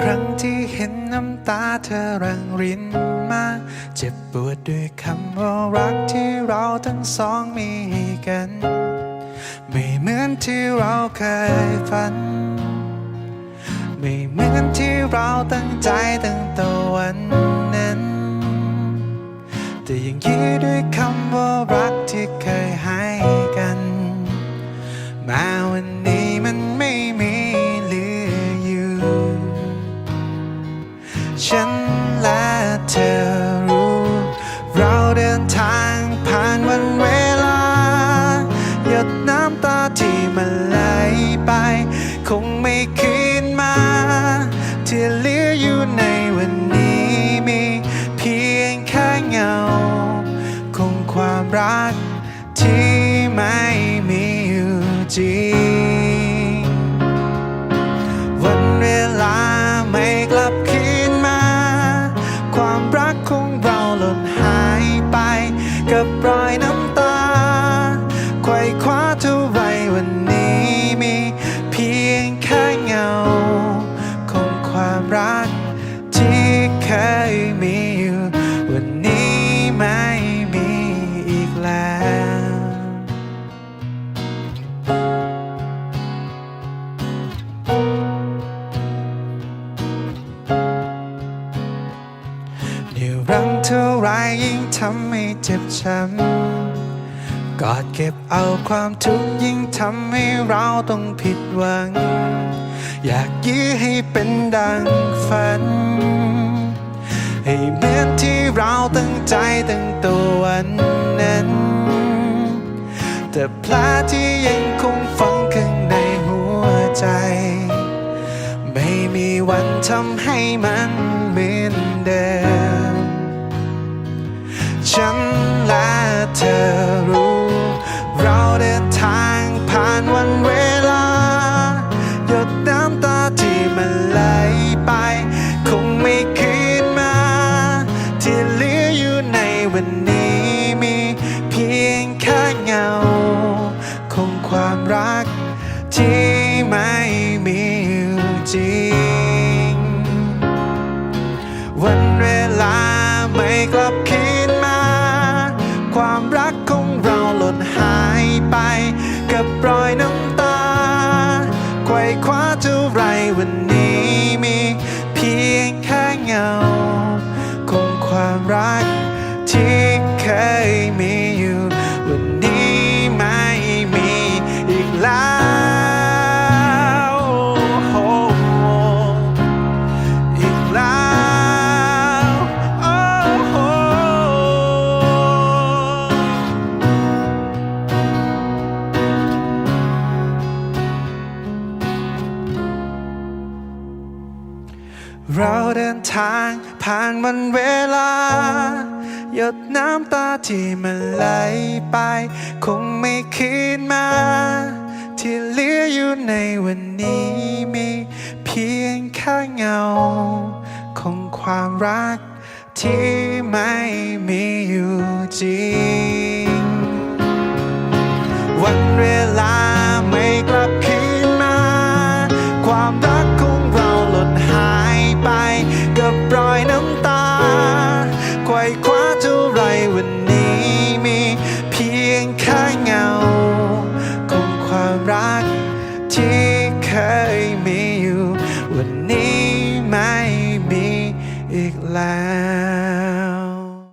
ครั้งที่เห็นน้ำตาเธอรังรินมา เจ็บปวดด้วยคำว่ารักที่เราทั้งสองมีให้กัน ไม่เหมือนที่เราเคยฝัน ไม่เหมือนที่เราตั้งใจตั้งแต่วันนั้น แต่ยังยื้ด้วยคำว่ารักที่เคยให้กัน มาวัน ที่เหลืออยู่ในวันนี้มีเพียงแค่เงา คงความรักที่ไม่มีอยู่จริง เดี๋ยวรังเท่าไรยิ่งทำให้เจ็บช้ำกอดเก็บเอาความทุกข์ยิ่งทำให้เราต้องผิดหวัง อยากยื้อให้เป็นดังฝัน ให้เหมือนที่เราตั้งใจตั้งตัววันนั้น แต่แผลที่ยังคงฝังข้างในหัวใจ ไม่มีวันทำให้มันเหมือนเดิม ฉันและเธอรู้ เราเดินทางผ่านวันเวลา หยดน้ำตาที่มันไหลไป คงไม่คืนมา ที่เหลืออยู่ในวันนี้มีเพียงแค่เงาของความรักที่ไม่มีอยู่จริง รักของเราหล่นหายไปกับรอยน้ำตาไขว่คว้าเท่าไรวันนี้ เดินทางผ่านวันเวลา หยดน้ำตาที่มันไหลไป คงไม่คืนมา ที่เหลืออยู่ในวันนี้มีเพียงแค่เงา ของความรักที่ไม่มีอยู่จริง วันเวลา คว้าเท่าไรวันนี้มีเพียงแค่เงา ของความรักที่เคยมีอยู่ วันนี้ไม่มีอีกแล้ว